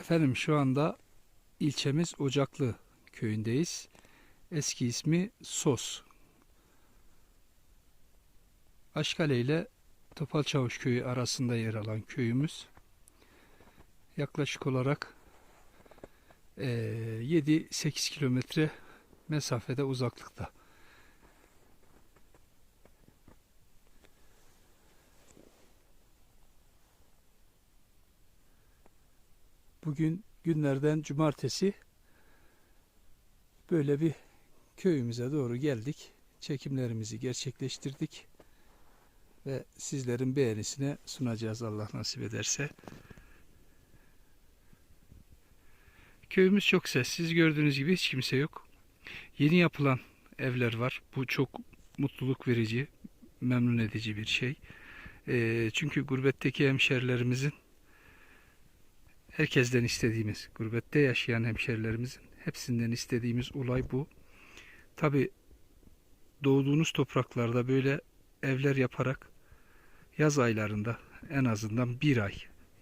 Efendim şu anda ilçemiz Ocaklı köyündeyiz. Eski ismi Sos. Aşkale ile Topal Çavuş köyü arasında yer alan köyümüz. Yaklaşık olarak eee, 7-8 kilometre mesafede uzaklıkta. Bugün günlerden cumartesi böyle bir köyümüze doğru geldik. Çekimlerimizi gerçekleştirdik ve sizlerin beğenisine sunacağız Allah nasip ederse. Köyümüz çok sessiz. Gördüğünüz gibi hiç kimse yok. Yeni yapılan evler var. Bu çok mutluluk verici, memnun edici bir şey. Eee, çünkü gurbetteki hemşerilerimizin herkesten istediğimiz, gurbette yaşayan hemşerilerimizin hepsinden istediğimiz olay bu. Tabi doğduğunuz topraklarda böyle evler yaparak yaz aylarında en azından bir ay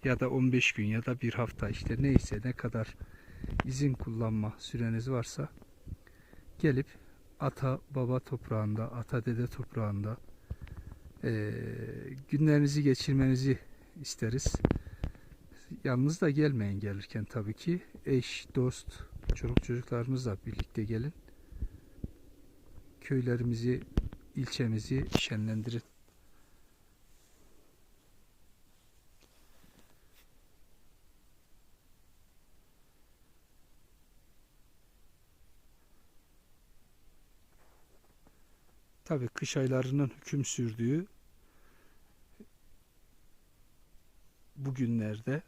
ya da 15 gün ya da bir hafta işte neyse ne kadar izin kullanma süreniz varsa gelip ata baba toprağında, ata dede toprağında eee, günlerinizi geçirmenizi isteriz. Yalnız da gelmeyin gelirken tabii ki. Eş, dost, çoluk çocuklarımızla birlikte gelin. Köylerimizi, ilçemizi şenlendirin. Tabii kış aylarının hüküm sürdüğü bu günlerde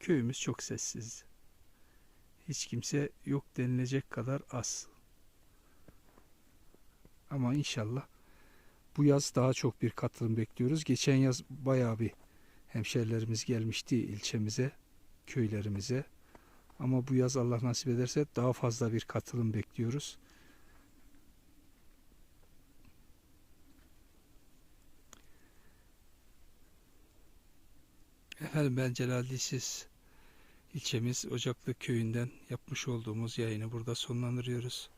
köyümüz çok sessiz. Hiç kimse yok denilecek kadar az. Ama inşallah bu yaz daha çok bir katılım bekliyoruz. Geçen yaz bayağı bir hemşerilerimiz gelmişti ilçemize, köylerimize. Ama bu yaz Allah nasip ederse daha fazla bir katılım bekliyoruz. Efendim ben Celal Dilsiz. İlçemiz Ocaklı köyünden yapmış olduğumuz yayını burada sonlandırıyoruz.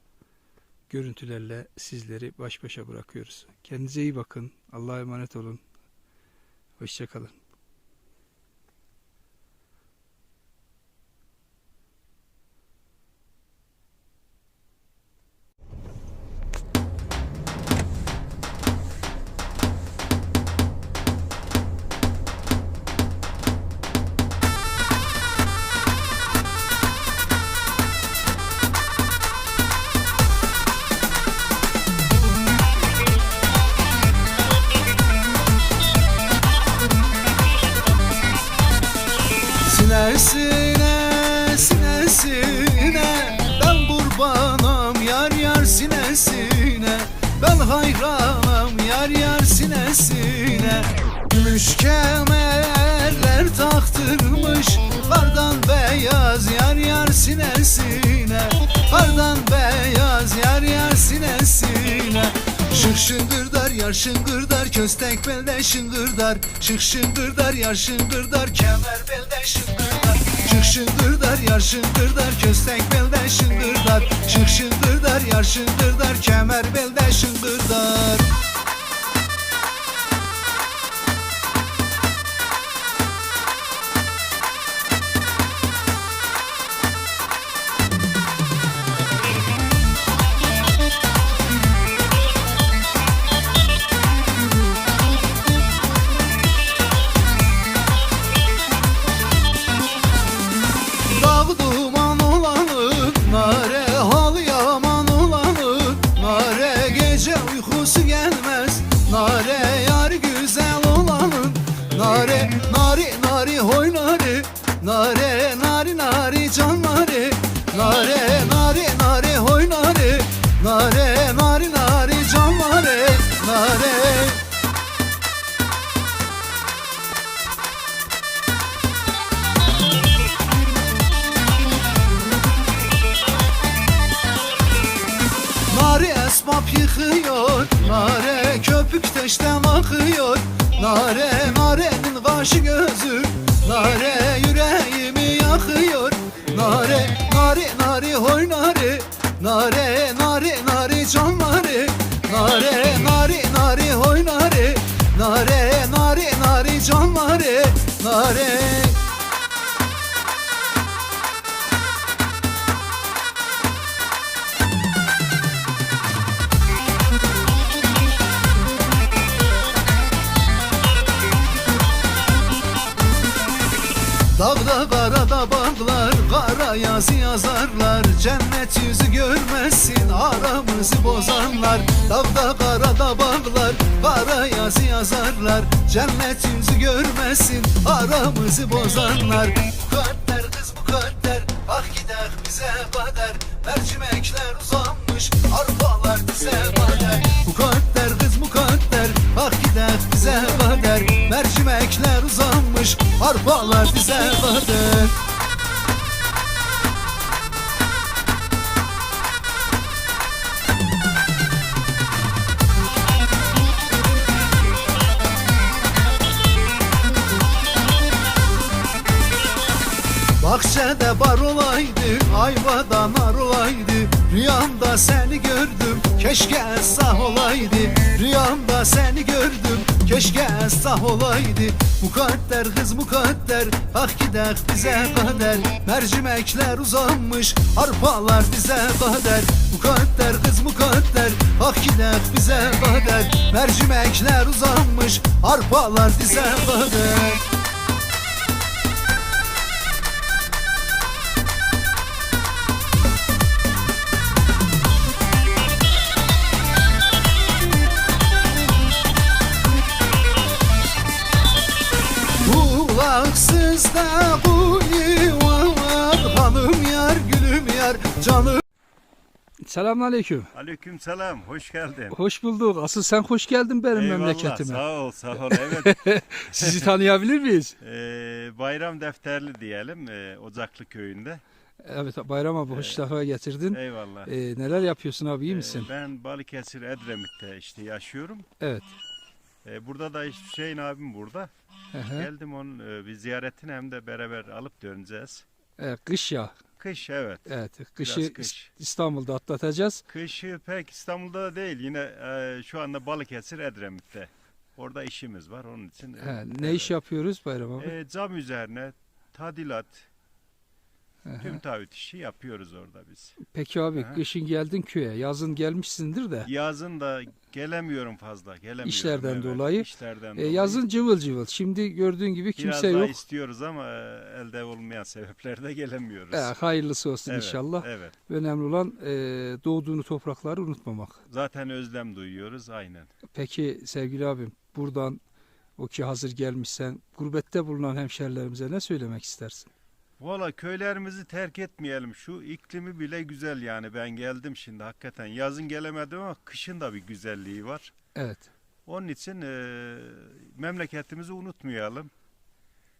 Görüntülerle sizleri baş başa bırakıyoruz. Kendinize iyi bakın. Allah'a emanet olun. Hoşçakalın. Gümüş kemerler taktırmış. Kardan beyaz yar yar sinesine. Kardan beyaz yar yar sinesine. Şık şıngırdar yar şıngırdar Köstek belde şıngırdar. Şık şıngırdar yar şıngırdar Kemer belde şıngırdar. Şık şıngırdar yar şıngırdar Köstek belde şıngırdar. Şık şıngırdar yar şıngırdar Kemer belde nare nari nari can nare nare ahbap yıkıyor Nare köpük teşten akıyor. Nare narenin kaşı gözü Nare yüreğimi yakıyor. Nare nare nare hoy nare Nare nare nare can nare Nare nare nare hoy nare Nare nare nare can nare Nare Kara yazı yazarlar Cennet yüzü görmezsin Aramızı bozanlar. Dağda karada bağlar Kara yazı yazarlar Cennet yüzü görmezsin Aramızı bozanlar. Mukadder kız mukadder Ah gider bize kader Mercimekler uzanmış Arpalar bize kader Mukadder kız mukadder Ah gider bize kader Mercimekler uzanmış Arpalar bize kader Bahçede bar olaydı, ayvada nar olaydı. Rüyamda seni gördüm, keşke sah olaydı. Rüyamda seni gördüm, keşke sah olaydı. Mukadder kız mukadder, ah gider bize kader. Mercimekler uzanmış, arpalar bize kader. Mukadder kız mukadder, ah gider bize kader. Mercimekler uzanmış, arpalar bize kader Kulaksız da kuyu var Hanım yar gülüm yar canım Selamünaleyküm. Aleyküm selam, hoş geldin. Hoş bulduk. Asıl sen hoş geldin benim Eyvallah, memleketime. Sağ ol, sağ ol. Evet, Sizi tanıyabilir miyiz? eee, bayram defterli diyelim, eee, Ocaklı köyünde. Evet Bayram abi hoş defa getirdin. Eyvallah. Ee, neler yapıyorsun abi iyi misin? Eee, ben Balıkesir Edremit'te işte yaşıyorum. Evet. Eee, burada da Hüseyin abim burada. Hı. Geldim onun eee, bir ziyaretini hem de beraber alıp döneceğiz. Evet, kış ya. Kış evet. Evet. Kışı Biraz kış. İstanbul'da atlatacağız. Kışı pek İstanbul'da da değil. Yine eee, şu anda Balıkesir Edremit'te. Orada işimiz var onun için. He, ne iş yapıyoruz Bayram abi? Eee, cam üzerine tadilat. Tüm taahhüt işi yapıyoruz orada biz. Peki abi Hı. kışın geldin köye. Yazın gelmişsindir de. Yazın da gelemiyorum fazla. Gelemiyorum. İşlerden evet, dolayı. İşlerden dolayı. yazın cıvıl cıvıl. Şimdi gördüğün gibi Biraz kimse daha yok. istiyoruz ama e, elde olmayan sebeplerde gelemiyoruz. Ee, hayırlısı olsun Evet, inşallah. Evet. Önemli olan e, doğduğunu toprakları unutmamak. Zaten özlem duyuyoruz aynen. Peki sevgili abim buradan o ki hazır gelmişsen gurbette bulunan hemşerilerimize ne söylemek istersin? Valla köylerimizi terk etmeyelim. Şu iklimi bile güzel yani. Ben geldim şimdi hakikaten. Yazın gelemedim ama kışın da bir güzelliği var. Evet. Onun için e, memleketimizi unutmayalım.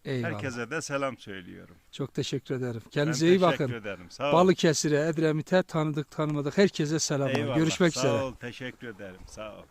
Eyvallah. Herkese de selam söylüyorum. Çok teşekkür ederim. Ben Kendinize iyi teşekkür bakın. ederim. Sağ ol. Balıkesir'e, Edremit'e tanıdık tanımadık herkese selamlar. Eyvallah. Görüşmek Sağ üzere. ol. Teşekkür ederim. Sağ ol.